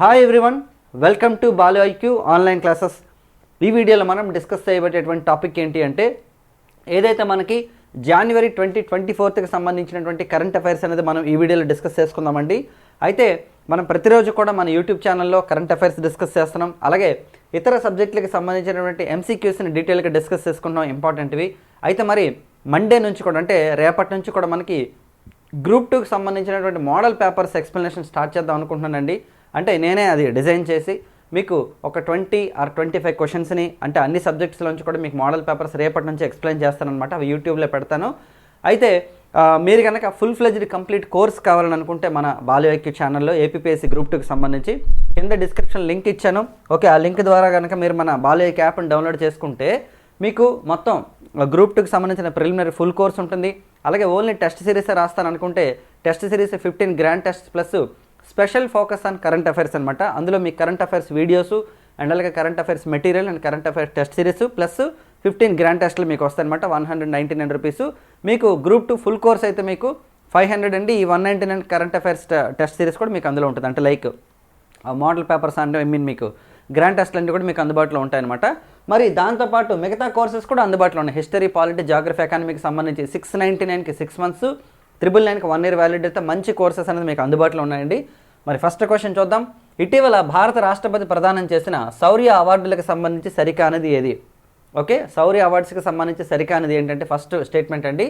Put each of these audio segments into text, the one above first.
Hi everyone welcome to Balu IQ online classes ఈ వీడియోలో మనం డిస్కస్ చేయబడేటువంటి టాపిక్ ఏంటి అంటే ఏదైతే మనకి జనవరి ట్వంటీ ట్వంటీ ఫోర్త్కి సంబంధించినటువంటి కరెంట్ అఫైర్స్ అనేది మనం ఈ వీడియోలో డిస్కస్ చేసుకుందామండి. అయితే మనం ప్రతిరోజు కూడా మన యూట్యూబ్ ఛానల్లో కరెంట్ అఫైర్స్ డిస్కస్ చేస్తున్నాం. అలాగే ఇతర సబ్జెక్టులకు సంబంధించినటువంటి ఎంసీక్యూస్ని డీటెయిల్గా డిస్కస్ చేసుకుంటాం ఇంపార్టెంట్వి అయితే మరి మండే నుంచి కూడా అంటే రేపటి నుంచి కూడా మనకి గ్రూప్ టూకి సంబంధించినటువంటి మోడల్ పేపర్స్ ఎక్స్ప్లెనేషన్ స్టార్ట్ చేద్దాం అనుకుంటున్నానండి. అంటే నేనే అది డిజైన్ చేసి మీకు ఒక ట్వంటీ ఆర్ ట్వంటీ ఫైవ్ క్వశ్చన్స్ని అంటే అన్ని సబ్జెక్ట్స్లోంచి కూడా మీకు మోడల్ పేపర్స్ రేపటి నుంచి ఎక్స్ప్లెయిన్ చేస్తానన్నమాట. అవి యూట్యూబ్లో పెడతాను. అయితే మీరు కనుక ఫుల్ ఫ్లెజ్డ్ కంప్లీట్ కోర్స్ కావాలని అనుకుంటే మన బాలు ఛానల్లో ఏపీఎస్సి గ్రూప్ టూకి సంబంధించి కింద డిస్క్రిప్షన్ లింక్ ఇచ్చాను. ఓకే ఆ లింక్ ద్వారా కనుక మీరు మన బాలు యాప్ని డౌన్లోడ్ చేసుకుంటే మీకు మొత్తం గ్రూప్ టూకి సంబంధించిన ప్రిలిమినరీ ఫుల్ కోర్స్ ఉంటుంది. అలాగే ఓన్లీ టెస్ట్ సిరీసే రాస్తాను అనుకుంటే test series fifteen grand test plus special focus on current affairs అనమాట అందులో మీ కరెంట్ అఫైర్స్ వీడియోస్ అండ్ అలాగే current affairs material and current affairs test series plus fifteen grand టెస్ట్లు మీకు వస్తాయన్నమాట one hundred ninety nine rupees. మీకు group two full course అయితే మీకు ఫైవ్ హండ్రెడ్ అండి. ఈ one ninety nine current affairs test series కూడా మీకు అందులో ఉంటుంది. అంటే లైక్ మోడల్ పేపర్స్ అంటే ఐ మీన్ మీకు గ్రాండ్ టెస్ట్లు అన్నీ కూడా మీకు అందుబాటులో ఉంటాయన్నమాట. మరి దాంతోపాటు మిగతా కోర్సెస్ కూడా అందుబాటులో ఉన్నాయి. హిస్టరీ పాలిటీ జాగ్రఫీ ఎకానమీకి సంబంధించి సిక్స్ నైంటీ నైన్కి సిక్స్ మంత్స్ త్రిబుల్ నైన్కి వన్ ఇయర్ వ్యాలిడ్ అయితే మంచి కోర్సెస్ అనేది మీకు అందుబాటులో ఉన్నాయండి. మరి ఫస్ట్ క్వశ్చన్ చూద్దాం. ఇటీవల భారత రాష్ట్రపతి ప్రదానం చేసిన శౌర్య అవార్డులకు సంబంధించి సరికానిది ఏది? ఓకే శౌర్య అవార్డ్స్కి సంబంధించి సరికానిది ఏంటంటే ఫస్ట్ స్టేట్మెంట్ అండి.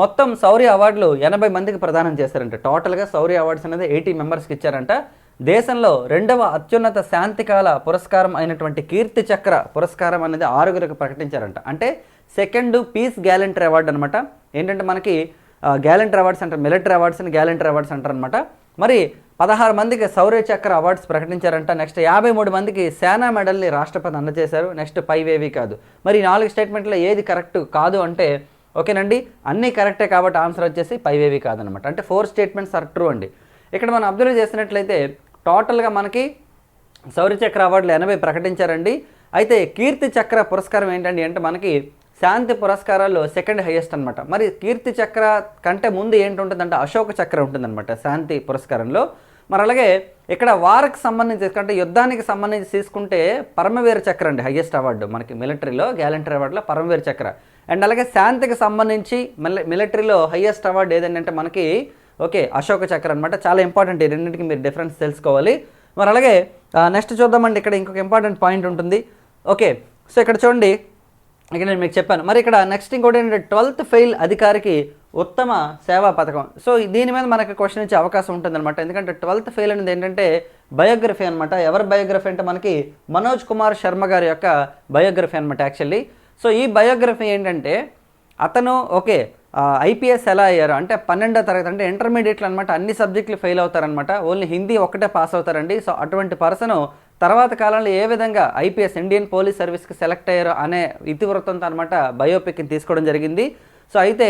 మొత్తం శౌర్య అవార్డులు ఎనభై మందికి ప్రదానం చేశారంట. టోటల్గా శౌర్య అవార్డ్స్ అనేది ఎయిటీ మెంబర్స్కి ఇచ్చారంట. దేశంలో రెండవ అత్యున్నత శాంతికాల పురస్కారం అయినటువంటి కీర్తి చక్ర పురస్కారం అనేది ఆరుగురికి ప్రకటించారంట. అంటే సెకండ్ పీస్ గ్యాలెంటరీ అవార్డు అనమాట ఏంటంటే మనకి గ్యాలెంటరీ అవార్డ్స్ అంటారు మిలిటరీ అవార్డ్స్ అని గ్యాలెంటరీ అవార్డ్స్ అంటారు అనమాట మరి పదహారు మందికి శౌర్య చక్ర అవార్డ్స్ ప్రకటించారంట. నెక్స్ట్ యాభై మూడు మందికి సేనా మెడల్ని రాష్ట్రపతి అందజేశారు. నెక్స్ట్ పైవేవి కాదు. మరి ఈ నాలుగు స్టేట్మెంట్లో ఏది కరెక్ట్ కాదు అంటే ఓకేనండి? అన్నీ కరెక్టే కాబట్టి ఆన్సర్ వచ్చేసి పైవేవి కాదనమాట. అంటే ఫోర్ స్టేట్మెంట్స్ ఆర్ ట్రూ అండి. ఇక్కడ మనం అబ్జర్వ్ చేసినట్లయితే టోటల్గా మనకి శౌర్య చక్ర అవార్డులు ఎనభై ప్రకటించారండి. అయితే కీర్తి చక్ర పురస్కారం ఏంటండి అంటే మనకి శాంతి పురస్కారాల్లో సెకండ్ హైయెస్ట్ అనమాట మరి కీర్తి చక్ర కంటే ముందు ఏంటుంటుందంటే అశోక చక్ర ఉంటుందన్నమాట శాంతి పురస్కారంలో. మరి అలాగే ఇక్కడ వార్కి సంబంధించి అంటే యుద్ధానికి సంబంధించి తీసుకుంటే పరమవీర చక్ర అండి హైయెస్ట్ అవార్డు మనకి మిలిటరీలో గ్యాలంటరీ అవార్డులో పరమవీర చక్ర. అండ్ అలాగే శాంతికి సంబంధించి మిల మిలిటరీలో హయ్యెస్ట్ అవార్డు ఏదంటే మనకి ఓకే అశోక చక్ర అనమాట చాలా ఇంపార్టెంట్ ఈ రెండింటికి మీరు డిఫరెన్స్ తెలుసుకోవాలి. మరి అలాగే నెక్స్ట్ చూద్దామండి. ఇక్కడ ఇంకొక ఇంపార్టెంట్ పాయింట్ ఉంటుంది. ఓకే సో ఇక్కడ చూడండి. ఇక నేను మీకు చెప్పాను. మరి ఇక్కడ నెక్స్ట్ ఇంకోటి ఏంటంటే ట్వెల్త్ ఫెయిల్ అధికారికి ఉత్తమ సేవా పథకం. సో దీని మీద మనకు క్వశ్చన్ ఇచ్చే అవకాశం ఉంటుందన్నమాట. ఎందుకంటే ట్వెల్త్ ఫెయిల్ అనేది ఏంటంటే బయోగ్రఫీ అనమాట ఎవరి బయోగ్రఫీ అంటే మనకి మనోజ్ కుమార్ శర్మ గారి యొక్క బయోగ్రఫీ అనమాట యాక్చువల్లీ సో ఈ బయోగ్రఫీ ఏంటంటే అతను ఓకే ఐపీఎస్ ఎలా అయ్యారు? అంటే పన్నెండో తరగతి అంటే ఇంటర్మీడియట్లో అనమాట అన్ని సబ్జెక్టులు ఫెయిల్ అవుతారనమాట ఓన్లీ హిందీ ఒక్కటే పాస్ అవుతారండి. సో అటువంటి పర్సన్ తర్వాత కాలంలో ఏ విధంగా ఐపీఎస్ ఇండియన్ పోలీస్ సర్వీస్కి సెలెక్ట్ అయ్యారో అనే ఇతివృత్తంతో అనమాట బయోపిక్ని తీసుకోవడం జరిగింది. సో అయితే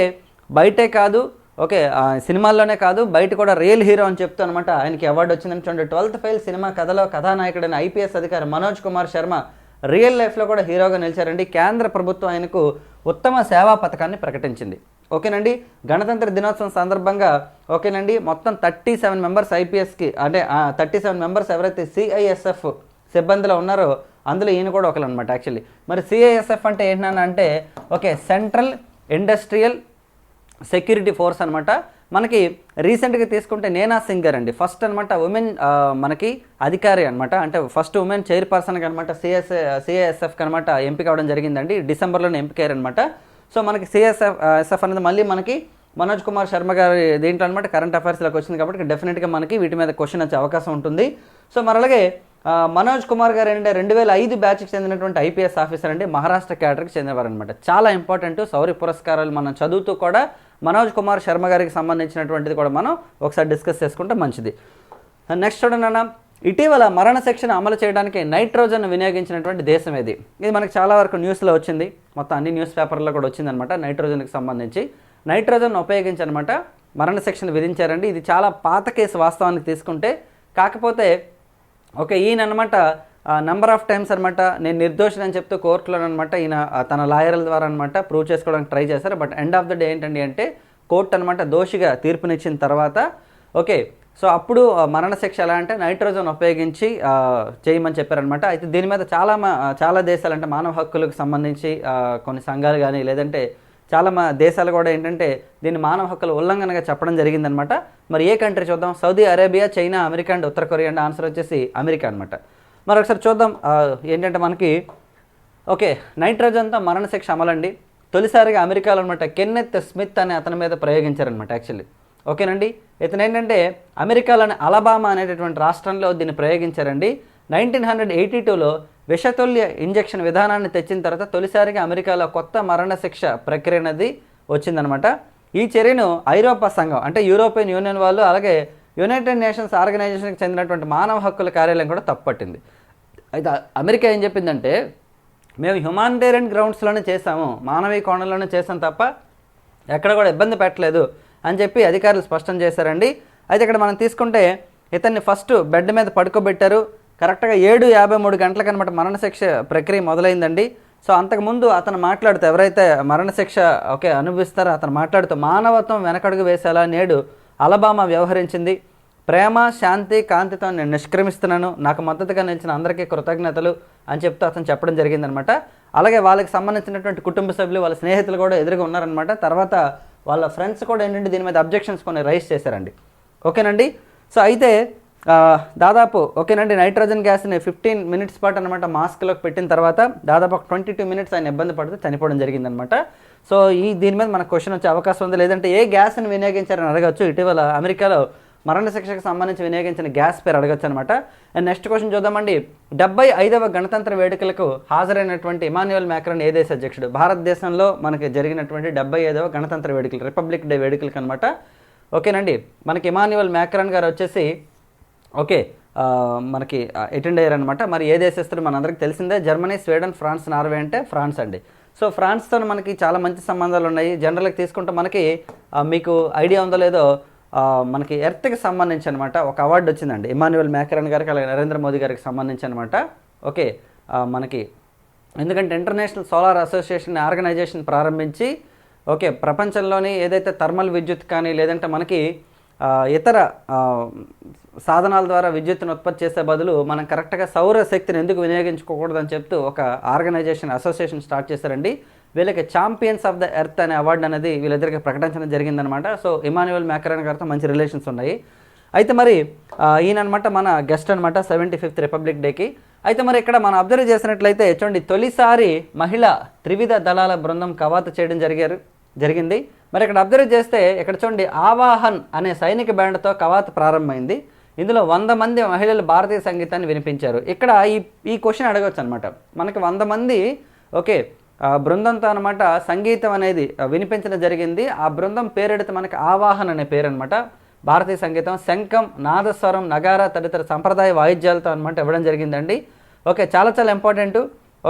బయటే కాదు ఓకే ఆ, సినిమాల్లోనే కాదు బయట కూడా రియల్ హీరో అని చెప్తూ అనమాట ఆయనకి అవార్డు వచ్చిందని చూడండి. ట్వెల్త్ ఫెయిల్ సినిమా కథలో కథానాయకుడైన ఐపీఎస్ అధికారి మనోజ్ కుమార్ శర్మ రియల్ లైఫ్లో కూడా హీరోగా నిలిచారండి. కేంద్ర ప్రభుత్వం ఆయనకు ఉత్తమ సేవా పథకాన్ని ప్రకటించింది. ఓకేనండి? గణతంత్ర దినోత్సవం సందర్భంగా ఓకేనండి మొత్తం థర్టీ సెవెన్ మెంబర్స్ ఐపీఎస్కి అంటే థర్టీ సెవెన్ మెంబర్స్ ఎవరైతే సిఐఎస్ఎఫ్ సిబ్బందిలో ఉన్నారో అందులో ఈయన కూడా ఒకరు అనమాట యాక్చువల్లీ. మరి సిఐఎస్ఎఫ్ అంటే ఏంటంటే okay central industrial security force అనమాట. మనకి రీసెంట్గా తీసుకుంటే నేనా సింగర్ అండి. ఫస్ట్ అనమాట ఉమెన్ మనకి అధికారి అనమాట. అంటే ఫస్ట్ ఉమెన్ చైర్పర్సన్కి అనమాట సిఎస్ సిఐఎస్ఎఫ్కి అనమాట ఎంపిక అవడం జరిగిందండి. డిసెంబర్లోనే ఎంపిక అనమాట సో మనకి సిఎస్ఎఫ్ ఎస్ఎఫ్ అనేది మళ్ళీ మనకి మనోజ్ కుమార్ శర్మ గారి దీంట్లో అనమాట కరెంట్ అఫైర్స్లోకి వచ్చింది కాబట్టి డెఫినెట్గా మనకి వీటి మీద క్వశ్చన్ వచ్చే అవకాశం ఉంటుంది. సో మరి అలాగే మనోజ్ కుమార్ గారు ఏంటంటే రెండు వేల ఐదు బ్యాచ్కి చెందినటువంటి ఐపీఎస్ ఆఫీసర్ అండి. మహారాష్ట్ర క్యాడర్కి చెందినవారు అనమాట చాలా ఇంపార్టెంట్ శౌర్య పురస్కారాలు మనం చదువుతూ కూడా మనోజ్ కుమార్ శర్మ గారికి సంబంధించినటువంటిది కూడా మనం ఒకసారి డిస్కస్ చేసుకుంటే మంచిది. నెక్స్ట్ చూడండి అన్న. ఇటీవల మరణ శిక్షను అమలు చేయడానికి నైట్రోజన్ వినియోగించినటువంటి దేశం ఇది ఇది మనకు చాలా వరకు న్యూస్లో వచ్చింది. మొత్తం అన్ని న్యూస్ పేపర్లో కూడా వచ్చిందనమాట నైట్రోజన్కి సంబంధించి. నైట్రోజన్ ఉపయోగించి అనమాట మరణ శిక్షను విధించారండి. ఇది చాలా పాత కేసు వాస్తవానికి తీసుకుంటే. కాకపోతే ఓకే ఈయన అనమాట నెంబర్ ఆఫ్ టైమ్స్ అనమాట నేను నిర్దోషిని అని చెప్తూ కోర్టులో అనమాట ఈయన తన లాయర్ల ద్వారా అనమాట ప్రూవ్ చేసుకోవడానికి ట్రై చేశారు. But end of the day ఏంటండి అంటే కోర్టు అనమాట దోషిగా తీర్పునిచ్చిన తర్వాత ఓకే సో అప్పుడు మరణశిక్ష ఎలా అంటే నైట్రోజన్ ఉపయోగించి చేయమని చెప్పారనమాట అయితే దీని మీద చాలా చాలా దేశాలు అంటే మానవ హక్కులకు సంబంధించి కొన్ని సంఘాలు కానీ లేదంటే చాలా మా దేశాలు కూడా ఏంటంటే దీన్ని మానవ హక్కుల ఉల్లంఘనగా చెప్పడం జరిగిందనమాట మరి ఏ కంట్రీ చూద్దాం? Saudi Arabia China America and Uttara Korea and answer వచ్చేసి అమెరికా అనమాట మరి ఒకసారి చూద్దాం ఏంటంటే మనకి ఓకే నైట్రోజన్తో మరణశిక్ష అమలండి. తొలిసారిగా అమెరికాలో అనమాట కెన్నెత్ స్మిత్ అనే అతని మీద ప్రయోగించారనమాట యాక్చువల్లీ. ఓకేనండి? ఇతను ఏంటంటే అమెరికాలోని అలబామా అనేటటువంటి రాష్ట్రంలో దీన్ని ప్రయోగించారండి. నైన్టీన్ హండ్రెడ్ ఎయిటీ టూలో విషతుల్య ఇంజెక్షన్ విధానాన్ని తెచ్చిన తర్వాత తొలిసారిగా అమెరికాలో కొత్త మరణశిక్ష ప్రక్రియ అనేది వచ్చిందనమాట. ఈ చర్యను ఐరోపా సంఘం అంటే యూరోపియన్ యూనియన్ వాళ్ళు అలాగే యునైటెడ్ నేషన్స్ ఆర్గనైజేషన్కి చెందినటువంటి మానవ హక్కుల కార్యాలయం కూడా తప్పట్టింది. అయితే అమెరికా ఏం చెప్పిందంటే మేము హ్యుమానిటేరియన్ గ్రౌండ్స్లోనే చేసాము మానవీయ కోణంలోనే చేసాం తప్ప ఎక్కడ కూడా ఇబ్బంది పెట్టలేదు. అని చెప్పి అధికారులు స్పష్టం చేశారండి. అయితే ఇక్కడ మనం తీసుకుంటే ఇతన్ని ఫస్ట్ బెడ్ మీద పడుకోబెట్టారు. కరెక్ట్గా ఏడు యాభై మూడు గంటలకు అనమాట మరణశిక్ష ప్రక్రియ మొదలైందండి. సో అంతకుముందు అతను మాట్లాడుతూ ఎవరైతే మరణశిక్ష ఓకే అనుభవిస్తారో అతను మాట్లాడుతూ మానవత్వం వెనకడుగు వేసేలా నేడు అలబామా వ్యవహరించింది. ప్రేమ శాంతి కాంతితో నేను నిష్క్రమిస్తున్నాను. నాకు మద్దతుగా నిలిచిన అందరికీ కృతజ్ఞతలు అని చెప్తూ అతను చెప్పడం జరిగిందనమాట అలాగే వాళ్ళకి సంబంధించినటువంటి కుటుంబ సభ్యులు వాళ్ళ స్నేహితులు కూడా ఎదురుగా ఉన్నారనమాట తర్వాత వాళ్ళ ఫ్రెండ్స్ కూడా ఏంటంటే దీని మీద అబ్జెక్షన్స్ కొన్ని రైజ్ చేశారండి. ఓకేనండి? సో అయితే దాదాపు ఓకేనండి నైట్రోజన్ గ్యాస్ని ఫిఫ్టీన్ మినిట్స్ పాటు అనమాట మాస్క్లోకి పెట్టిన తర్వాత దాదాపు ఒక ట్వంటీ టూ మినిట్స్ ఆయన ఇబ్బంది పడితే చనిపోవడం జరిగిందనమాట సో ఈ దీని మీద మనకు క్వశ్చన్ వచ్చే అవకాశం ఉంది. లేదంటే ఏ గ్యాస్ని వినియోగించారని అడగచ్చు. ఇటీవల అమెరికాలో మరణశిక్షకు సంబంధించి వినియోగించిన గ్యాస్ పేరు అడగచ్చు అనమాట అండ్ నెక్స్ట్ క్వశ్చన్ చూద్దామండి. డెబ్బై ఐదవ గణతంత్ర వేడుకలకు హాజరైనటువంటి ఇమాన్యువల్ మ్యాక్రన్ ఏ దేశ అధ్యక్షుడు? భారతదేశంలో మనకి జరిగినటువంటి డెబ్బై ఐదవ గణతంత్ర వేడుకలు రిపబ్లిక్ డే వేడుకలకు అనమాట ఓకేనండి. మనకి ఇమాన్యువల్ మ్యాక్రన్ గారు వచ్చేసి ఓకే మనకి అటెండ్ అయ్యారనమాట మరి ఏ దేశస్తులు మనందరికీ తెలిసిందే? జర్మనీ స్వీడన్ ఫ్రాన్స్ నార్వే అంటే ఫ్రాన్స్ అండి. సో ఫ్రాన్స్తో మనకి చాలా మంచి సంబంధాలు ఉన్నాయి. జనరల్గా తీసుకుంటే మనకి మీకు ఐడియా ఉందో లేదో మనకి ఎర్త్కి సంబంధించి అనమాట ఒక అవార్డు వచ్చిందండి. ఇమాన్యువల్ మేకరన్ గారికి అలాగే నరేంద్ర మోదీ గారికి సంబంధించి అనమాట ఓకే మనకి ఎందుకంటే ఇంటర్నేషనల్ సోలార్ అసోసియేషన్ ఆర్గనైజేషన్ ప్రారంభించి ఓకే ప్రపంచంలోని ఏదైతే థర్మల్ విద్యుత్ కానీ లేదంటే మనకి ఇతర సాధనాల ద్వారా విద్యుత్తును ఉత్పత్తి చేసే బదులు మనం కరెక్ట్గా సౌర శక్తిని ఎందుకు వినియోగించుకోకూడదని చెప్తూ ఒక ఆర్గనైజేషన్ అసోసియేషన్ స్టార్ట్ చేశారండి. వీళ్ళకి ఛాంపియన్స్ ఆఫ్ ద ఎర్త్ అనే అవార్డు అనేది వీళ్ళిద్దరికి ప్రకటించడం జరిగిందనమాట. సో ఇమాన్యువల్ మ్యాకరన్ గారితో మంచి రిలేషన్స్ ఉన్నాయి. అయితే మరి ఆ, ఈయన అనమాట మన గెస్ట్ అనమాట సెవెంటీ ఫిఫ్త్ రిపబ్లిక్ డేకి అయితే మరి ఇక్కడ మనం అబ్జర్వ్ చేసినట్లయితే చూడండి తొలిసారి మహిళ త్రివిధ దళాల బృందం కవాతు చేయడం జరిగారు జరిగింది. మరి ఇక్కడ అబ్జర్వ్ చేస్తే ఇక్కడ చూడండి ఆవాహన్ అనే సైనిక బ్యాండ్తో కవాతు ప్రారంభమైంది. ఇందులో వంద మంది మహిళలు భారతీయ సంగీతాన్ని వినిపించారు. ఇక్కడ ఈ ఈ క్వశ్చన్ అడగవచ్చు అనమాట మనకి వంద మంది ఓకే బృందంతో అనమాట సంగీతం అనేది వినిపించడం జరిగింది. ఆ బృందం పేరెడితే మనకి ఆవాహన్ అనే పేరు అనమాట భారతీయ సంగీతం శంఖం నాదస్వరం నగారా తదితర సంప్రదాయ వాయిద్యాలతో అనమాట ఇవ్వడం జరిగిందండి. ఓకే చాలా చాలా ఇంపార్టెంట్.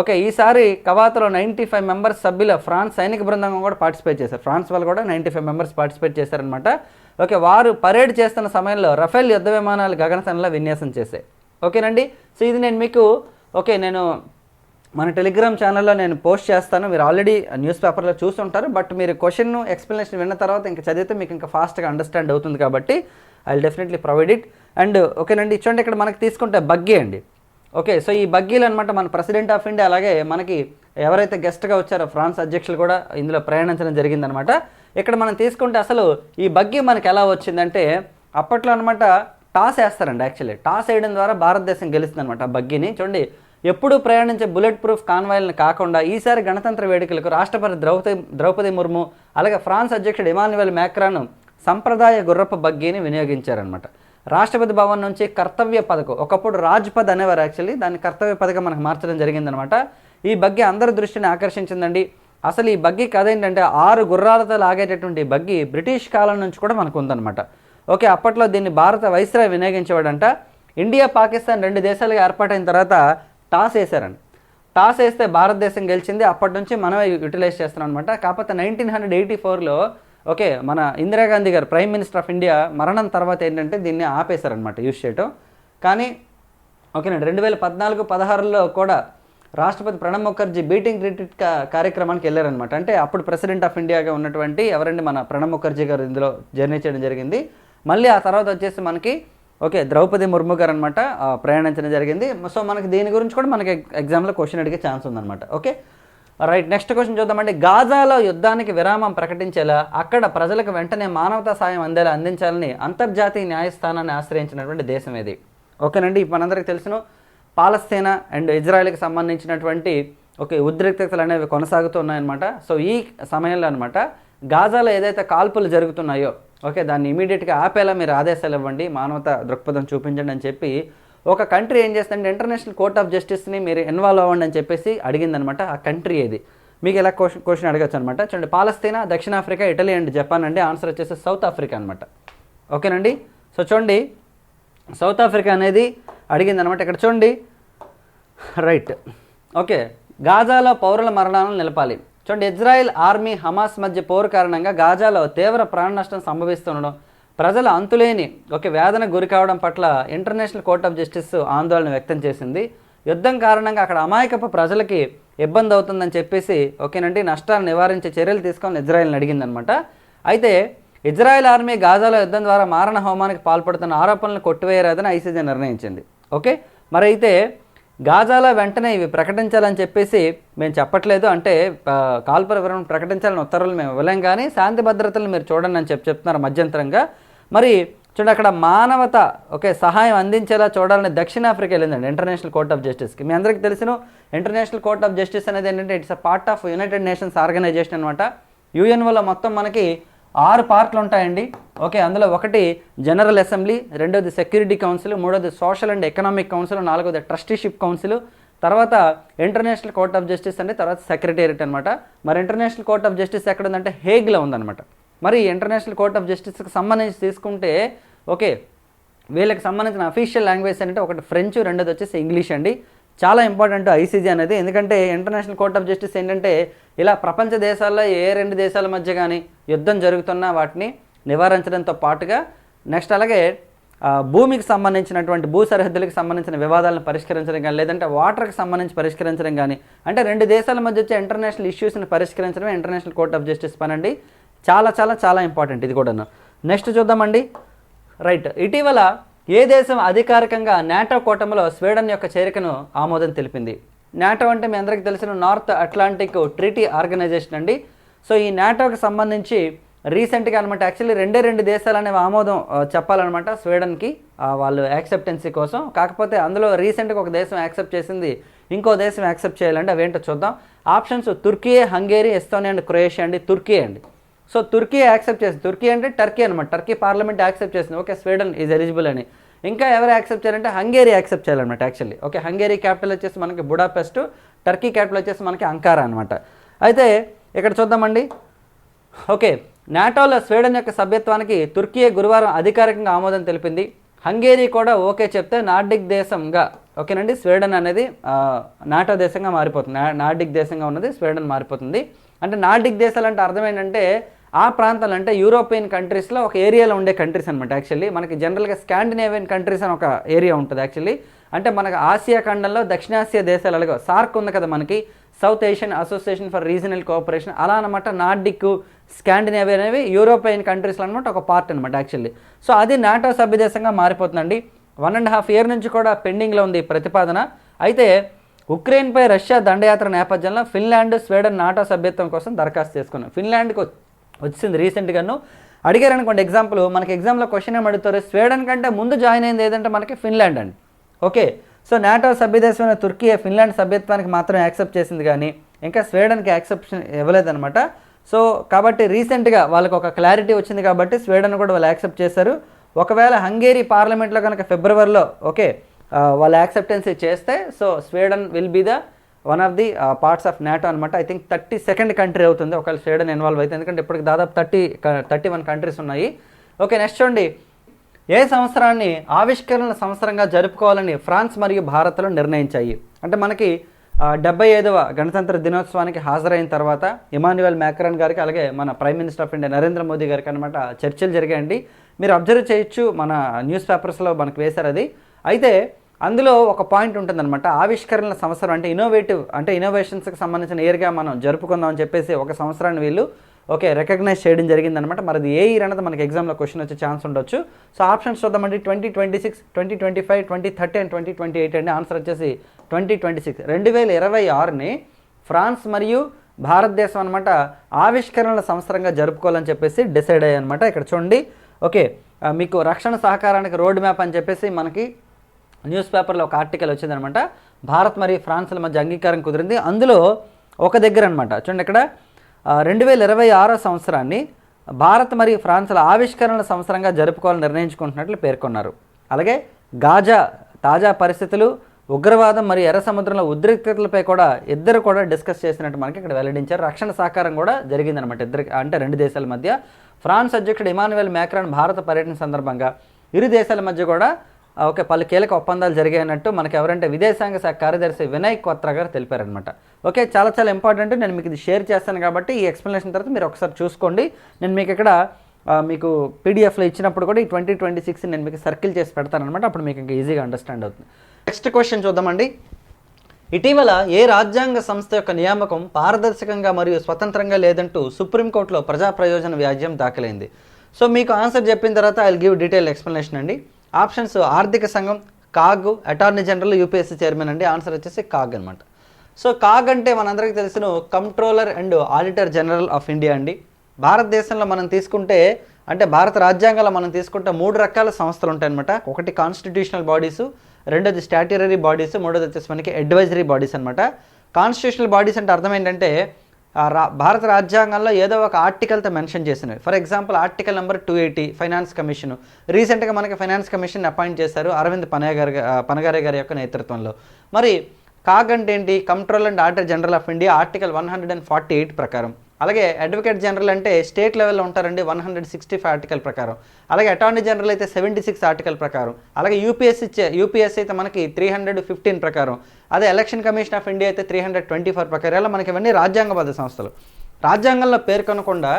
ఓకే ఈసారి కవాతులో నైంటీ ఫైవ్ మెంబర్స్ సభ్యుల ఫ్రాన్స్ సైనిక బృందం కూడా పార్టిసిపేట్ చేశారు. ఫ్రాన్స్ వాళ్ళు కూడా నైంటీ ఫైవ్ మెంబర్స్ పార్టిసిపేట్ చేశారనమాట ఓకే వారు పరేడ్ చేస్తున్న సమయంలో రఫేల్ యుద్ధ విమానాలు గగనతనంలో విన్యాసం చేశాయి. ఓకేనండి? సో ఇది నేను మీకు ఓకే నేను మన టెలిగ్రామ్ ఛానల్లో నేను పోస్ట్ చేస్తాను. మీరు ఆల్రెడీ న్యూస్ పేపర్లో చూస్తుంటారు బట్ మీరు క్వశ్చన్ ఎక్స్ప్లెనేషన్ విన్న తర్వాత ఇంకా చదివితే మీకు ఇంకా ఫాస్ట్గా అండర్స్టాండ్ అవుతుంది కాబట్టి I definitely provide it and ఓకేనండి చూడండి ఇక్కడ మనకి తీసుకుంటే బగ్గీ అండి. ఓకే సో ఈ బగ్గీలు అనమాట మన ప్రెసిడెంట్ ఆఫ్ ఇండియా అలాగే మనకి ఎవరైతే గెస్ట్గా వచ్చారో ఫ్రాన్స్ అధ్యక్షులు కూడా ఇందులో ప్రయాణించడం జరిగిందనమాట ఇక్కడ మనం తీసుకుంటే అసలు ఈ బగ్గీ మనకి ఎలా వచ్చిందంటే అప్పట్లో అనమాట టాస్ వేస్తారండి యాక్చువల్లీ టాస్ వేయడం ద్వారా భారతదేశం గెలుస్తుంది అనమాట బగ్గీని. చూడండి ఎప్పుడూ ప్రయాణించే బుల్లెట్ ప్రూఫ్ కాన్వాయిల్ని కాకుండా ఈసారి గణతంత్ర వేడుకలకు రాష్ట్రపతి ద్రౌపది ద్రౌపది ముర్ము అలాగే ఫ్రాన్స్ అధ్యక్షుడు ఇమాన్యువల్ మ్యాక్రాను సంప్రదాయ గుర్రపు బగ్గీని వినియోగించారనమాట రాష్ట్రపతి భవన్ నుంచి కర్తవ్య పథకం ఒకప్పుడు రాజ్పథ్ అనేవారు యాక్చువల్లీ దాన్ని కర్తవ్య పథకం మనకు మార్చడం జరిగిందనమాట ఈ బగ్గి అందరి దృష్టిని ఆకర్షించిందండి. అసలు ఈ బగ్గి కథ ఏంటంటే ఆరు గుర్రాలతో లాగేటటువంటి బగ్గి బ్రిటిష్ కాలం నుంచి కూడా మనకు ఉందన్నమాట. ఓకే అప్పట్లో దీన్ని భారత వైస్రాయ్ వినియోగించేవాడంట. ఇండియా పాకిస్తాన్ రెండు దేశాలుగా ఏర్పాటైన తర్వాత టాస్ వేశారండి టాస్ వేస్తే భారతదేశం గెలిచింది అప్పటి నుంచి మనమే యూటిలైజ్ చేస్తున్నాం అనమాట కాకపోతే నైన్టీన్ హండ్రెడ్ ఎయిటీ ఫోర్లో ఓకే మన ఇందిరాగాంధీ గారు ప్రైమ్ మినిస్టర్ ఆఫ్ ఇండియా మరణం తర్వాత ఏంటంటే దీన్ని ఆపేశారనమాట యూజ్ చేయటం. కానీ ఓకేనండి రెండు వేల పద్నాలుగు పదహారులో కూడా రాష్ట్రపతి ప్రణబ్ ముఖర్జీ బీటింగ్ రిట్రీట్ కార్యక్రమానికి వెళ్ళారనమాట అంటే అప్పుడు ప్రెసిడెంట్ ఆఫ్ ఇండియాగా ఉన్నటువంటి ఎవరండి మన ప్రణబ్ ముఖర్జీ గారు ఇందులో జర్నీ చేయడం జరిగింది. మళ్ళీ ఆ తర్వాత వచ్చేసి మనకి ఓకే ద్రౌపది ముర్ము గారు అనమాట ప్రయాణించడం జరిగింది. సో మనకి దీని గురించి కూడా మనకి ఎగ్జామ్లో క్వశ్చన్ అడిగే ఛాన్స్ ఉందన్నమాట. ఓకే? రైట్ నెక్స్ట్ క్వశ్చన్ చూద్దామండి. గాజాలో యుద్ధానికి విరామం ప్రకటించేలా అక్కడ ప్రజలకు వెంటనే మానవతా సాయం అందేలా అందించాలని అంతర్జాతీయ న్యాయస్థానాన్ని ఆశ్రయించినటువంటి దేశం ఇది. ఓకేనండి ఇప్పుడు తెలిసిన. పాలస్తీనా అండ్ ఇజ్రాయెల్కి సంబంధించినటువంటి ఓకే ఉద్రిక్తతలు అనేవి కొనసాగుతున్నాయన్నమాట సో ఈ సమయంలో అనమాట గాజాలో ఏదైతే కాల్పులు జరుగుతున్నాయో ఓకే దాన్ని ఇమీడియట్గా ఆపేలా మీరు ఆదేశాలు ఇవ్వండి మానవత దృక్పథం చూపించండి అని చెప్పి ఒక కంట్రీ ఏం చేస్తుందంటే ఇంటర్నేషనల్ కోర్ట్ ఆఫ్ జస్టిస్ని మీరు ఇన్వాల్వ్ అవ్వండి అని చెప్పేసి అడిగిందనమాట. ఆ కంట్రీ ఏది? మీకు ఎలా క్వశ్చన్ క్వశ్చన్ అడగచ్చు అనమాట. చూడండి పాలస్తీనా దక్షిణాఫ్రికా ఇటలీ అండ్ జపాన్ అండి. ఆన్సర్ వచ్చేసి సౌత్ ఆఫ్రికా అనమాట. ఓకేనండి? సో చూడండి సౌత్ ఆఫ్రికా అనేది అడిగిందనమాట. ఇక్కడ చూడండి. రైట్. ఓకే గాజాలో పౌరుల మరణాలను నిలపాలి. చూడండి ఇజ్రాయెల్ ఆర్మీ హమాస్ మధ్య పోరు కారణంగా గాజాలో తీవ్ర ప్రాణ నష్టం సంభవిస్తుండడం ప్రజలు అంతులేని ఒక వేదన గురి కావడం పట్ల ఇంటర్నేషనల్ కోర్ట్ ఆఫ్ జస్టిస్ ఆందోళన వ్యక్తం చేసింది. యుద్ధం కారణంగా అక్కడ అమాయకపు ప్రజలకి ఇబ్బంది అవుతుందని చెప్పేసి ఓకేనండి నష్టాలు నివారించే చర్యలు తీసుకోవాలని ఇజ్రాయెల్ని అడిగిందనమాట. అయితే ఇజ్రాయెల్ ఆర్మీ గాజాలో యుద్ధం ద్వారా మారణ హోమానికి పాల్పడుతున్న ఆరోపణలు కొట్టివేయరాదని ఐసీజీ నిర్ణయించింది. ఓకే మరి అయితే గాజాలో వెంటనే ఇవి ప్రకటించాలని చెప్పేసి మేము చెప్పట్లేదు. అంటే ఆ, కాల్పుల వివరణ ప్రకటించాలని ఉత్తర్వులు మేము ఇవ్వలేం కానీ శాంతి భద్రతలు మీరు చూడండి అని చెప్పి చెప్తున్నారు మధ్యంతరంగా. మరి చూడండి అక్కడ మానవత ఓకే సహాయం అందించేలా చూడాలని దక్షిణాఫ్రికా వెళ్ళిందండి ఇంటర్నేషనల్ కోర్ట్ ఆఫ్ జస్టిస్కి. మీ అందరికీ తెలుసును ఇంటర్నేషనల్ కోర్ట్ ఆఫ్ జస్టిస్ అనేది ఏంటంటే it's a part of united nations organization అనమాట యుఎన్ వల్ల మొత్తం మనకి ఆరు పార్ట్లు ఉంటాయండి. ఓకే అందులో ఒకటి జనరల్ అసెంబ్లీ రెండోది సెక్యూరిటీ కౌన్సిల్ మూడోది సోషల్ అండ్ ఎకనామిక్ కౌన్సిల్ నాలుగోది ట్రస్టీషిప్ కౌన్సిల్ తర్వాత ఇంటర్నేషనల్ కోర్ట్ ఆఫ్ జస్టిస్ అంటే తర్వాత సెక్రటేరియట్ అనమాట మరి ఇంటర్నేషనల్ కోర్ట్ ఆఫ్ జస్టిస్ ఎక్కడ ఉందంటే హేగ్లో ఉందన్నమాట. మరి ఇంటర్నేషనల్ కోర్ట్ ఆఫ్ జస్టిస్కి సంబంధించి తీసుకుంటే ఓకే వీళ్ళకి సంబంధించిన అఫీషియల్ లాంగ్వేజ్ అంటే ఒకటి ఫ్రెంచ్ రెండోది వచ్చేసి ఇంగ్లీష్ అండి. చాలా ఇంపార్టెంట్ ఐసీజీ అనేది. ఎందుకంటే ఇంటర్నేషనల్ కోర్ట్ ఆఫ్ జస్టిస్ ఏంటంటే ఇలా ప్రపంచ దేశాల్లో ఏ రెండు దేశాల మధ్య కానీ యుద్ధం జరుగుతున్నా వాటిని నివారించడంతో పాటుగా నెక్స్ట్ అలాగే భూమికి సంబంధించినటువంటి భూ సరిహద్దులకు సంబంధించిన వివాదాలను పరిష్కరించడం కానీ లేదంటే వాటర్కి సంబంధించి పరిష్కరించడం కానీ అంటే రెండు దేశాల మధ్య వచ్చే ఇంటర్నేషనల్ ఇష్యూస్ని పరిష్కరించడమే ఇంటర్నేషనల్ కోర్ట్ ఆఫ్ జస్టిస్ పని అండి. చాలా చాలా చాలా ఇంపార్టెంట్ ఇది కూడాను. నెక్స్ట్ చూద్దామండి. రైట్ ఇటీవల ఏ దేశం అధికారికంగా నాటో కూటమిలో స్వీడన్ యొక్క చేరికను ఆమోదం తెలిపింది? నాటో అంటే మీ అందరికీ తెలిసిన నార్త్ అట్లాంటిక్ ట్రీటీ ఆర్గనైజేషన్ అండి. సో ఈ నాటోకి సంబంధించి రీసెంట్గా అనమాట యాక్చువల్లీ రెండే రెండు దేశాలనే ఆమోదం చెప్పాలన్నమాట స్వీడన్కి వాళ్ళు యాక్సెప్టెన్సీ కోసం. కాకపోతే అందులో రీసెంట్గా ఒక దేశం యాక్సెప్ట్ చేసింది ఇంకో దేశం యాక్సెప్ట్ చేయాలంటే అవేంటో చూద్దాం. Options Turkiye Hungary Estonia and Croatia అండి తుర్కీ అండి. సో తుర్కీ యాక్సెప్ట్ చేసింది తుర్కీ అంటే టర్కీ అనమాట టర్కీ పార్లమెంట్ యాక్సెప్ట్ చేసింది. ఓకే స్వీడన్ ఈజ్ ఎలిజిబుల్ అని. ఇంకా ఎవరు యాక్సెప్ట్ చేయాలంటే హంగేరీ యాక్సెప్ట్ చేయాలన్నమాట యాక్చువల్లీ ఓకే హంగేరీ క్యాపిటల్ వచ్చేసి మనకి బుడాపెస్ట్ టర్కీ క్యాపిటల్ వచ్చేసి మనకి అంకారా అనమాట. అయితే ఇక్కడ చూద్దామండి. ఓకే నాటోలో స్వీడన్ యొక్క సభ్యత్వానికి తుర్కీ గురువారం అధికారికంగా ఆమోదం తెలిపింది. హంగేరీ కూడా ఓకే చెప్తే నార్డిక్ దేశంగా ఓకేనండి? స్వీడన్ అనేది నాటో దేశంగా మారిపోతుంది. నా- నార్డిక్ దేశంగా ఉన్నది స్వీడన్ మారిపోతుంది. అంటే నార్డిక్ దేశాలు అంటే అర్థం ఏంటంటే ఆ ప్రాంతాలు అంటే యూరోపియన్ కంట్రీస్లో ఒక ఏరియాలో ఉండే కంట్రీస్ అనమాట యాక్చువల్లీ మనకి జనరల్గా స్కాండినేవియన్ కంట్రీస్ అని ఒక ఏరియా ఉంటుంది యాక్చువల్లీ అంటే మనకు ఆసియా ఖండంలో దక్షిణాసియా దేశాలు అలాగే సార్క్ ఉంది కదా మనకి. South Asian association for regional cooperation అలా అనమాట నార్డిక్ స్కాండినేవియా అనేవి యూరోపియన్ కంట్రీస్లో అనమాట ఒక పార్ట్ అనమాట యాక్చువల్లీ సో అది నాటో సభ్యదేశంగా మారిపోతుందండి. వన్ అండ్ హాఫ్ ఇయర్ నుంచి కూడా పెండింగ్లో ఉంది ప్రతిపాదన. అయితే ఉక్రెయిన్పై రష్యా దండయాత్ర నేపథ్యంలో ఫిన్లాండ్ స్వీడన్ నాటో సభ్యత్వం కోసం దరఖాస్తు చేసుకున్నాం. ఫిన్లాండ్కి వచ్చింది రీసెంట్గాను. అడిగారు అనుకోండి ఎగ్జాంపుల్ మనకి ఎగ్జామ్లో క్వశ్చన్ ఏం అడుగుతారు? స్వీడన్ కంటే ముందు జాయిన్ అయింది ఏదంటే మనకి ఫిన్లాండ్ అండి. ఓకే సో నాటో సభ్యదేశమైన తుర్కీ ఫిన్లాండ్ సభ్యత్వానికి మాత్రం యాక్సెప్ట్ చేసింది కానీ ఇంకా స్వీడన్కి యాక్సెప్షన్ ఇవ్వలేదన్నమాట. సో కాబట్టి రీసెంట్గా వాళ్ళకి ఒక క్లారిటీ వచ్చింది కాబట్టి స్వీడన్ కూడా వాళ్ళు యాక్సెప్ట్ చేశారు. ఒకవేళ హంగేరీ పార్లమెంట్లో కనుక ఫిబ్రవరిలో ఓకే వాళ్ళ వాళ్ళు యాక్సెప్టెన్సీ చేస్తే so Sweden will be the one of the parts of NATO అనమాట I think thirty second country అవుతుంది. ఒకవేళ స్వీడన్ ఇన్వాల్వ్ అయితే. ఎందుకంటే ఇప్పటికి దాదాపు థర్టీ థర్టీ వన్ కంట్రీస్ ఉన్నాయి. ఓకే నెక్స్ట్ చూడండి. ఏ సంవత్సరాన్ని ఆవిష్కరణ సంవత్సరంగా జరుపుకోవాలని ఫ్రాన్స్ మరియు భారత్లో నిర్ణయించాయి? అంటే మనకి డెబ్బై ఐదవ గణతంత్ర దినోత్సవానికి హాజరైన తర్వాత ఇమాన్యువల్ మ్యాక్రాన్ గారికి అలాగే మన prime minister of India Narendra Modi గారికి అనమాట చర్చలు జరిగాయండి. మీరు అబ్జర్వ్ చేయొచ్చు మన న్యూస్ పేపర్స్లో మనకు వేశారు అది. అయితే అందులో ఒక పాయింట్ ఉంటుందన్నమాట. ఆవిష్కరణల సంవత్సరం అంటే ఇన్నోవేటివ్ అంటే ఇన్నోవేషన్స్కి సంబంధించిన ఇయర్గా మనం జరుపుకుందాం అని చెప్పేసి ఒక సంవత్సరాన్ని వీళ్ళు ఓకే రికగ్నైజ్ చేయడం జరిగిందనమాట మరి అది ఏ ఇయర్ అనేది మనకి ఎగ్జామ్లో క్వశ్చన్ వచ్చే ఛాన్స్ ఉండొచ్చు. సో ఆప్షన్స్ చూద్దామండి. Twenty twenty six twenty twenty five twenty thirty and twenty twenty eight అండి. ఆన్సర్ వచ్చేసి ట్వంటీ ట్వంటీ సిక్స్ రెండు వేల ఇరవై ఆరుని ఫ్రాన్స్ మరియు భారతదేశం అనమాట ఆవిష్కరణల సంవత్సరంగా జరుపుకోవాలని చెప్పేసి డిసైడ్ అయ్యాయి అనమాట ఇక్కడ చూడండి. ఓకే మీకు రక్షణ సహకారానికి రోడ్ మ్యాప్ అని చెప్పేసి మనకి న్యూస్ పేపర్లో ఒక ఆర్టికల్ వచ్చిందనమాట. భారత్ మరియు ఫ్రాన్స్ల మధ్య అంగీకారం కుదిరింది. అందులో ఒక దగ్గర అనమాట చూడండి ఇక్కడ. రెండు వేల ఇరవై ఆరో సంవత్సరాన్ని భారత్ మరియు ఫ్రాన్స్ల ఆవిష్కరణల సంవత్సరంగా జరుపుకోవాలని నిర్ణయించుకుంటున్నట్లు పేర్కొన్నారు. అలాగే గాజా తాజా పరిస్థితులు ఉగ్రవాదం మరియు ఎర్ర సముద్రంలో ఉద్రిక్తతలపై కూడా ఇద్దరు కూడా డిస్కస్ చేసినట్టు మనకి ఇక్కడ వెల్లడించారు. రక్షణ సహకారం కూడా జరిగిందనమాట ఇద్దరు అంటే రెండు దేశాల మధ్య. ఫ్రాన్స్ అధ్యక్షుడు ఇమానువేల్ మ్యాక్రాన్ భారత పర్యటన సందర్భంగా ఇరు దేశాల మధ్య కూడా ఓకే పలు కీలక ఒప్పందాలు జరిగాయన్నట్టు మనకి ఎవరంటే విదేశాంగ శాఖ కార్యదర్శి వినయ్ క్వత్రా గారు తెలిపారనమాట ఓకే చాలా చాలా ఇంపార్టెంట్. నేను మీకు ఇది షేర్ చేస్తాను కాబట్టి ఈ ఎక్స్ప్లెనేషన్ తర్వాత మీరు ఒకసారి చూసుకోండి. నేను మీకు ఇక్కడ మీకు పీడిఎఫ్లో ఇచ్చినప్పుడు కూడా ఈ ట్వంటీ ట్వంటీ సిక్స్ నేను మీకు సర్కిల్ చేసి పెడతాను అనమాట అప్పుడు మీకు ఇంకా ఈజీగా అండర్స్టాండ్ అవుతుంది. నెక్స్ట్ క్వశ్చన్ చూద్దామండి. ఇటీవల ఏ రాజ్యాంగ సంస్థ యొక్క నియామకం పారదర్శకంగా మరియు స్వతంత్రంగా లేదంటూ సుప్రీంకోర్టులో ప్రజా ప్రయోజన వ్యాజ్యం దాఖలైంది? సో మీకు ఆన్సర్ చెప్పిన తర్వాత ఐ గివ్ డీటెయిల్ ఎక్స్ప్లెనేషన్ అండి. ఆప్షన్స్ ఆర్థిక సంఘం CAG attorney general UPSC chairman అండి. ఆన్సర్ వచ్చేసి కాగ్ అనమాట సో కాగ్ అంటే మనందరికీ తెలిసిన controller and auditor general of India అండి. భారతదేశంలో మనం తీసుకుంటే అంటే భారత రాజ్యాంగంలో మనం తీసుకుంటే మూడు రకాల సంస్థలు ఉంటాయన్నమాట. ఒకటి కాన్స్టిట్యూషనల్ బాడీస్ రెండోది స్టాట్యురరీ బాడీస్ మూడోది వచ్చేసి మనకి అడ్వైజరీ బాడీస్ అనమాట కాన్స్టిట్యూషనల్ బాడీస్ అంటే అర్థం ఏంటంటే భారత రాజ్యాంగంలో ఏదో ఒక ఆర్టికల్తో మెన్షన్ చేసినవి. For example article number two eighty finance commission. రీసెంట్గా మనకి ఫైనాన్స్ కమిషన్ అపాయింట్ చేశారు అరవింద్ పనగారి గారి పనగారే గారి యొక్క నేతృత్వంలో. మరి కాగ్ అంటే ఏంటి control and auditor general of India article one hundred and forty eight ప్రకారం. అలాగే అడ్వకేట్ జనరల్ అంటే స్టేట్ లెవెల్లో ఉంటారండి one hundred sixty five article ప్రకారం. అలాగే అటార్నీ జనరల్ అయితే సెవెంటీ సిక్స్ ఆర్టికల్ ప్రకారం. అలాగే యూపీఎస్సీ యూపీఎస్సీ అయితే మనకి త్రీ హండ్రెడ్ ఫిఫ్టీన్ ప్రకారం. అదే ఎలక్షన్ కమిషన్ ఆఫ్ ఇండియా అయితే త్రీ హండ్రెడ్ ట్వంటీ ఫోర్ ప్రకారం. ఇలా మనకి ఇవన్నీ రాజ్యాంగబద్ధ సంస్థలు. రాజ్యాంగంలో పేర్కొనకుండా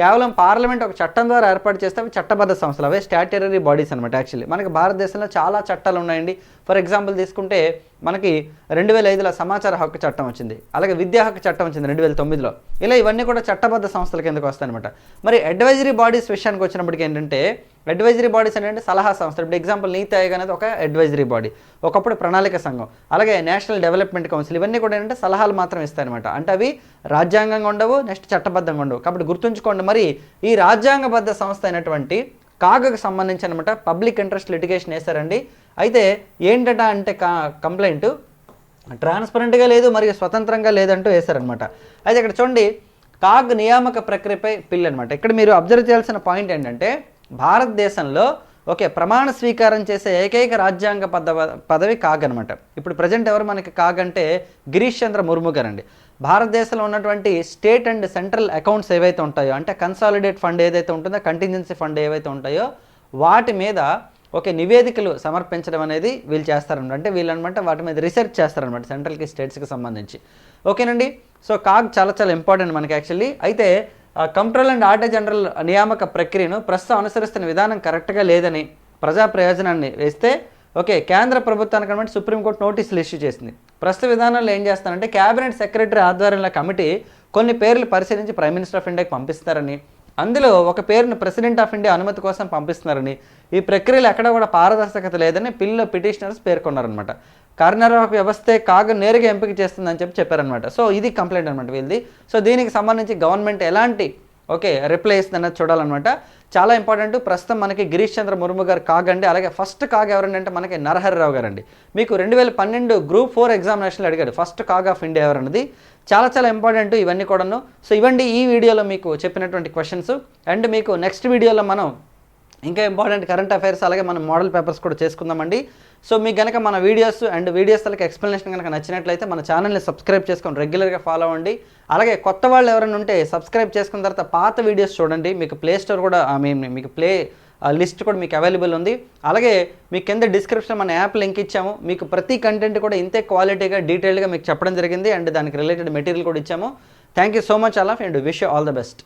కేవలం పార్లమెంట్ ఒక చట్టం ద్వారా ఏర్పాటు చేస్తే అవి చట్టబద్ధ సంస్థలు అవే స్టాట్యురరీ బాడీస్ అనమాట యాక్చువల్లీ మనకి భారతదేశంలో చాలా చట్టాలు ఉన్నాయండి. ఫర్ ఎగ్జాంపుల్ తీసుకుంటే మనకి రెండు వేల ఐదులో సమాచార హక్కు చట్టం వచ్చింది. అలాగే విద్యా హక్కు చట్టం వచ్చింది రెండు వేల తొమ్మిదిలో. ఇలా ఇవన్నీ కూడా చట్టబద్ధ సంస్థల కిందకు వస్తాయన్నమాట? మరి అడ్వైజరీ బాడీస్ విషయానికి వచ్చినప్పటికి ఏంటంటే అడ్వైజరీ బాడీస్ అంటే సలహా సంస్థలు. ఇప్పుడు ఎగ్జాంపుల్ నీతి ఆయోగ్ అనేది ఒక అడ్వైజరీ బాడీ ఒకప్పుడు ప్రణాళిక సంఘం అలాగే నేషనల్ డెవలప్మెంట్ కౌన్సిల్ ఇవన్నీ కూడా ఏంటంటే సలహాలు మాత్రం ఇస్తాయన్నమాట. అంటే అవి రాజ్యాంగంగా ఉండవు నెక్స్ట్ చట్టబద్ధంగా ఉండవు. కాబట్టి గుర్తుంచుకోండి మరి ఈ రాజ్యాంగబద్ధ సంస్థ అయినటువంటి కాగకు సంబంధించి అనమాట పబ్లిక్ ఇంట్రెస్ట్ లిటిగేషన్ వేశారండి. అయితే ఏంటట అంటే కా కంప్లైంట్ ట్రాన్స్పరెంట్గా లేదు మరియు స్వతంత్రంగా లేదంటూ వేశారనమాట అయితే ఇక్కడ చూడండి కాగ్ నియామక ప్రక్రియపై పిల్ అనమాట ఇక్కడ మీరు అబ్జర్వ్ చేయాల్సిన పాయింట్ ఏంటంటే భారతదేశంలో ఓకే ప్రమాణ స్వీకారం చేసే ఏకైక రాజ్యాంగ పద పదవి కాగ్ అనమాట ఇప్పుడు ప్రజెంట్ ఎవరు మనకి కాగ్ అంటే గిరీష్ చంద్ర ముర్ము గారు అండి భారతదేశంలో ఉన్నటువంటి స్టేట్ అండ్ సెంట్రల్ అకౌంట్స్ ఏవైతే ఉంటాయో అంటే కన్సాలిడేట్ ఫండ్ ఏదైతే ఉంటుందో కంటింజెన్సీ ఫండ్ ఏవైతే ఉంటాయో వాటి మీద ఓకే నివేదికలు సమర్పించడం అనేది వీళ్ళు చేస్తారనమాట అంటే వీళ్ళనమాట వాటి మీద రీసెర్చ్ చేస్తారనమాట సెంట్రల్కి స్టేట్స్కి సంబంధించి. ఓకేనండి? సో కాగ్ చాలా చాలా ఇంపార్టెంట్ మనకి యాక్చువల్లీ అయితే కంట్రోల్ అండ్ ఆడిటర్ జనరల్ నియామక ప్రక్రియను ప్రస్తుతం అనుసరిస్తున్న విధానం కరెక్ట్గా లేదని ప్రజా ప్రయోజనాన్ని వేస్తే ఓకే కేంద్ర ప్రభుత్వానికి అనమాట సుప్రీంకోర్టు నోటీసులు ఇష్యూ చేసింది. ప్రస్తుత విధానంలో ఏం చేస్తానంటే కేబినెట్ సెక్రటరీ ఆధ్వర్యంలో కమిటీ కొన్ని పేర్లు పరిశీలించి ప్రైమ్ మినిస్టర్ ఆఫ్ ఇండియాకి పంపిస్తారని అందులో ఒక పేరును ప్రెసిడెంట్ ఆఫ్ ఇండియా అనుమతి కోసం పంపిస్తున్నారని ఈ ప్రక్రియలు ఎక్కడ కూడా పారదర్శకత లేదని పిల్లలో పిటిషనర్స్ పేర్కొన్నారనమాట కార్యనిర్వాహక వ్యవస్థే కాగా నేరుగా ఎంపిక చేస్తుందని చెప్పి చెప్పారనమాట సో ఇది కంప్లైంట్ అనమాట వీళ్ళది. సో దీనికి సంబంధించి గవర్నమెంట్ ఎలాంటి ఓకే రిప్లై ఇస్తుంది చూడాలన్నమాట. చాలా ఇంపార్టెంట్. ప్రస్తుతం మనకి గిరీష్ చంద్ర ముర్ము గారు కాగండి. అలాగే ఫస్ట్ కాగ్ ఎవరండి అంటే మనకి నరహరిరావు గారు అండి మీకు రెండు వేల పన్నెండు గ్రూప్ ఫోర్ ఎగ్జామినేషన్లో అడిగాడు. ఫస్ట్ కాగ్ ఆఫ్ ఇండియా ఎవరన్నది. చాలా చాలా ఇంపార్టెంట్ ఇవన్నీ కూడాను. సో ఇవ్వండి ఈ వీడియోలో మీకు చెప్పినటువంటి క్వశ్చన్స్. అండ్ మీకు నెక్స్ట్ వీడియోలో మనం ఇంకా ఇంపార్టెంట్ కరెంట్ అఫైర్స్ అలాగే మనం మోడల్ పేపర్స్ కూడా చేసుకుందామండి. సో మీకు కనుక మన వీడియోస్ అండ్ వీడియోస్ తలకి ఎక్స్ప్లెనేషన్ కనుక నచ్చినట్లయితే మన ఛానల్ని సబ్స్క్రైబ్ చేసుకొని రెగ్యులర్గా ఫాలో అవ్వండి. అలాగే కొత్త వాళ్ళు ఎవరైనా ఉంటే సబ్స్క్రైబ్ చేసుకున్న తర్వాత పాత వీడియోస్ చూడండి. మీకు ప్లే స్టోర్ కూడా ఐ మీన్ మీకు ప్లే లిస్ట్ కూడా మీకు అవైలబుల్ ఉంది. అలాగే మీ కింద డిస్క్రిప్షన్ మన యాప్ లింక్ ఇచ్చాము. మీకు ప్రతి కంటెంట్ కూడా ఇంతే క్వాలిటీగా డీటెయిల్గా మీకు చెప్పడం జరిగింది. అండ్ దానికి రిలేటెడ్ మెటీరియల్ కూడా ఇచ్చాము. థ్యాంక్ యూ సో మచ్ అలా and wish all the best